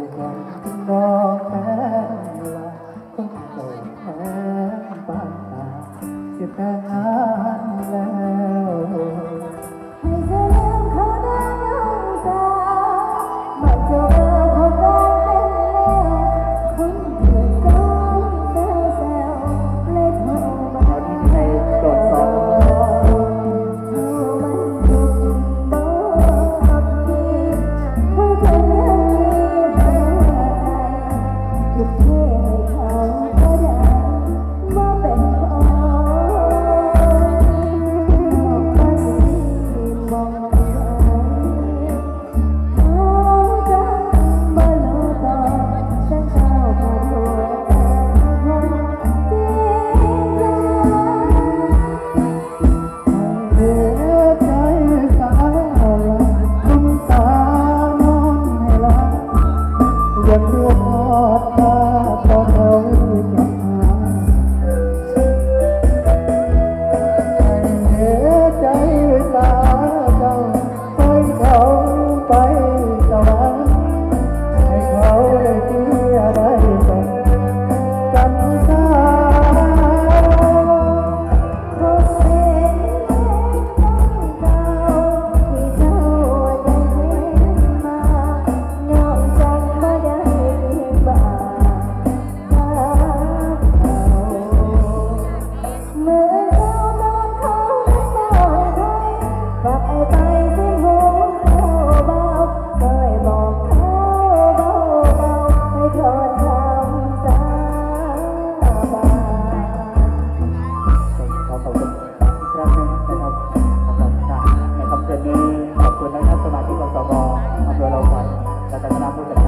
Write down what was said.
วยความร้องแม้ว่าต้องโกแม้บ้านตาเสียแต่หา giấc mơ รับนะครับสำหรับในคำเตือนนี้ขอบคุณนักสมาชิกกสบอำเภอเราขวัญและคณะผู้จัด